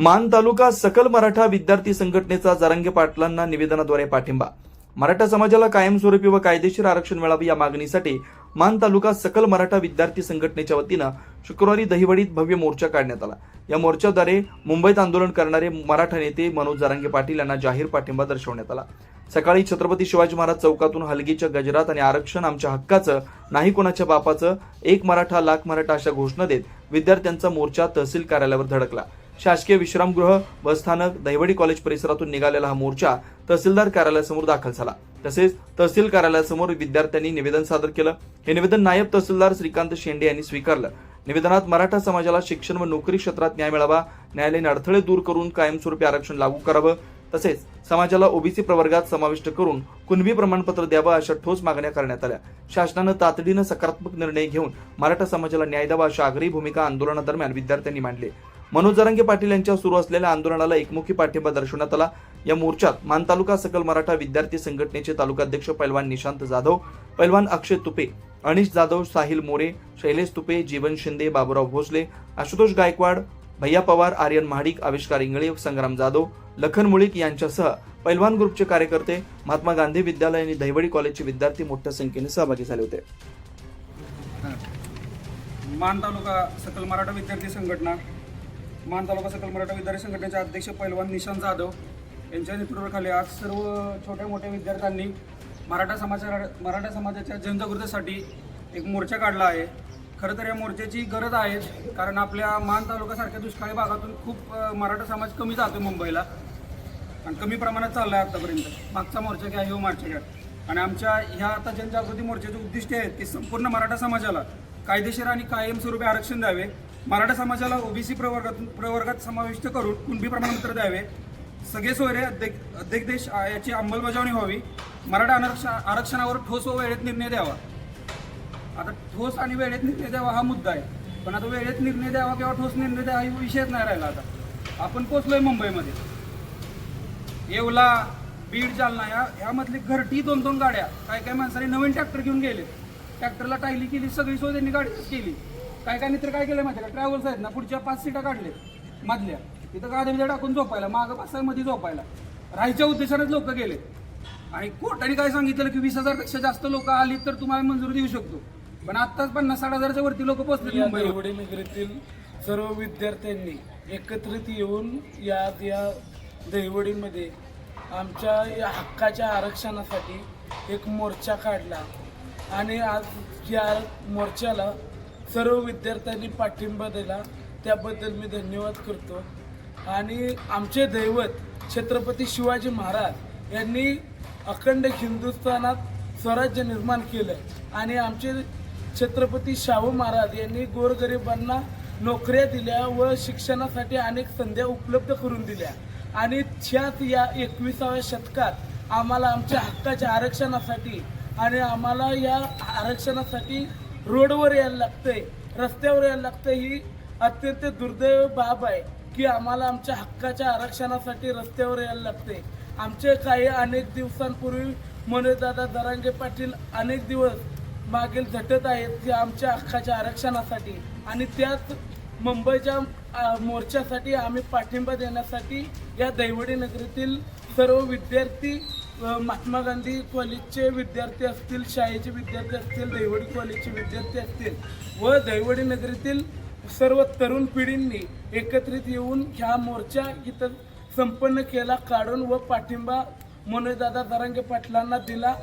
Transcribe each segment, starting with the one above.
मान तालुका सकल मराठा विद्यार्थी संघटनेचा जरांगे पाटलांना निवेदनाद्वारे पाठिंबा. मराठा समाजाला कायमस्वरूपी व कायदेशीर आरक्षण मिळावे या मागणीसाठी मान तालुका सकल मराठा विद्यार्थी संघटनेच्या वतीनं शुक्रवारी दहिवडीत भव्य मोर्चा काढण्यात आला. या मोर्चाद्वारे मुंबईत आंदोलन करणारे मराठा नेते मनोज जरांगे पाटील यांना जाहीर पाठिंबा दर्शवण्यात आला. सकाळी छत्रपती शिवाजी महाराज चौकातून हलगीच्या गजरात आणि आरक्षण आमच्या हक्काचं नाही कोणाच्या बापाचं एक मराठा लाख मराठा अशा घोषणा देत विद्यार्थ्यांचा मोर्चा तहसील कार्यालयावर धडकला. शासकीय विश्रामगृह बसस्थानक दहिवडी कॉलेज परिसरातून निघालेला हा मोर्चा तहसीलदार कार्यालयासमोर दाखल झाला. तसेच तहसील कार्यालयासमोर विद्यार्थ्यांनी निवेदन सादर केलं. हे निवेदन नायब तहसीलदार श्रीकांत शेंडे यांनी स्वीकारलं. निवेदनात मराठा समाजाला शिक्षण व नोकरी क्षेत्रात न्याय मिळावा न्यायालयीन अडथळे दूर करून कायमस्वरूपी आरक्षण लागू करावं तसेच समाजाला ओबीसी प्रवर्गात समाविष्ट करून कुणबी प्रमाणपत्र द्यावं अशा ठोस मागण्या करण्यात आल्या. शासनानं तातडीनं सकारात्मक निर्णय घेऊन मराठा समाजाला न्याय द्यावा अशा आग्रही भूमिका आंदोलनादरम्यान विद्यार्थ्यांनी मांडली. मनोज जरांगे पाटील यांच्या सुरू असलेल्या आंदोलनाला एकमुखी पाठिंबा दर्शवण्यात आला. या मोर्चात मान तालुका सकल मराठा विद्यार्थी संघटनेचे तालुकाध्यक्ष पैलवान निशांत जाधव पैलवान अक्षय तुपे अनिश जाधव साहिल मोरे शैलेश तुपे जीवन शिंदे बाबूराव भोसले आशुतोष गायकवाड भैया पवार आर्यन महाडिक आविष्कार इंगळे संग्राम जाधव लखन मुळीक यांच्यासह पैलवान ग्रुपचे कार्यकर्ते महात्मा गांधी विद्यालय आणि दहिवडी कॉलेजचे विद्यार्थी मोठ्या संख्येने सहभागी झाले होते. मान तालुका सकल मराठा विद्यार्थी संघटना मान तालुका सकल मराठा विद्यार्थी संघटनेचे अध्यक्ष पैलवान निशांत जाधव यांच्या नेतृत्वाखाली आज सर्व छोट्या मोठ्या विद्यार्थ्यांनी मराठा समाजा मराठा समाजाच्या जनजागृतीसाठी एक मोर्चा काढला आहे. खरं तर या मोर्चाची गरज आहे कारण आपल्या मान तालुक्यासारख्या दुष्काळी भागातून खूप मराठा समाज कमी जातो मुंबईला. आणि कमी प्रमाणात चालला आहे आत्तापर्यंत मागचा मोर्चा घ्या ह्यो मार्चा घ्या. आणि आमच्या ह्या आता जनजागृती मोर्चाचे उद्दिष्ट आहेत की संपूर्ण मराठा समाजाला कायदेशीर आणि कायमस्वरूपी आरक्षण द्यावे. मराठा समाजाला ओबीसी प्रवर्गातून प्रवर्गात समाविष्ट करून कुणबी प्रमाणपत्र द्यावे? सगळे सोयरे अध्यक्ष अध्यक्षदेश याची अंमलबजावणी व्हावी. मराठा आरक्षण आरक्षणावर ठोस व वेळेत निर्णय द्यावा. आता ठोस आणि वेळेत निर्णय द्यावा हा मुद्दा आहे. पण आता वेळेत निर्णय द्यावा किंवा ठोस निर्णय द्यावा हा विषयच नाही राहिला आता. आपण पोचलोय मुंबईमध्ये. येवला बीड जालना या ह्यामधली घरटी दोन दोन गाड्या काय काय माणसाने नवीन ट्रॅक्टर घेऊन गेले. ट्रॅक्टरला टायली केली सगळी सोय त्यांनी गाडीच केली. काय काय मित्र काय केलं माहिती का? ट्रॅव्हल्स आहेत ना पुढच्या पाच सीटा काढले मधल्या. तिथं गाड्या बिद्या टाकून झोपायला मागं पाच मध्ये झोपायला. राहायच्या उद्देशानेच लोक गेले. आणि कोर्टाने काय सांगितलं की वीस हजारपेक्षा जास्त लोक आली तर तुम्हाला मंजुरी देऊ शकतो. पण आत्ताच पन्नास साठ हजारच्या वरती लोक पोहोचले या देवडी नगरीतील सर्व विद्यार्थ्यांनी एकत्रित येऊन या या दहिवडीमध्ये आमच्या या हक्काच्या आरक्षणासाठी एक मोर्चा काढला. आणि आज या मोर्चाला सर्व विद्यार्थ्यांनी पाठिंबा दिला. त्याबद्दल मी धन्यवाद करतो. आणि आमचे दैवत छत्रपती शिवाजी महाराज यांनी अखंड हिंदुस्थानात स्वराज्य निर्माण केलं. आणि आमचे छत्रपती शाहू महाराज यांनी गोरगरिबांना नोकऱ्या दिल्या व शिक्षणासाठी अनेक संध्या उपलब्ध करून दिल्या. आणि ह्याच या एकविसाव्या शतकात आम्हाला आमच्या हक्काच्या आरक्षणासाठी आणि आम्हाला या आरक्षणासाठी रोडवर यायला लागतंय रस्त्यावर यायला लागतंय ही अत्यंत दुर्दैव बाब आहे की आम्हाला आमच्या हक्काच्या आरक्षणासाठी रस्त्यावर यायला लागते आमचे काही अनेक दिवसांपूर्वी मनोजदादा दरांगे पाटील अनेक दिवस मागील झटत आहेत की आमच्या हक्काच्या आरक्षणासाठी आणि त्याच मुंबईच्या मोर्चासाठी आम्ही पाठिंबा देण्यासाठी या दैवडी नगरीतील सर्व विद्यार्थी महात्मा गांधी कॉलेजचे विद्यार्थी असतील शाळेचे विद्यार्थी असतील दैवडी कॉलेजचे विद्यार्थी असतील व दैवडी नगरीतील सर्व तरुण पिढींनी एकत्रित येऊन ह्या मोर्चा इथं संपन्न केला काढून व पाठिंबा मनोजदादा दरांगे पाटलांना दिला.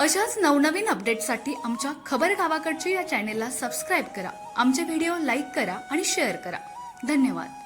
अशाच नवनवीन अपडेटसाठी आमच्या खबर गावाकडच्या या चॅनेलला सबस्क्राईब करा. आमचे व्हिडिओ लाईक करा आणि शेअर करा. धन्यवाद.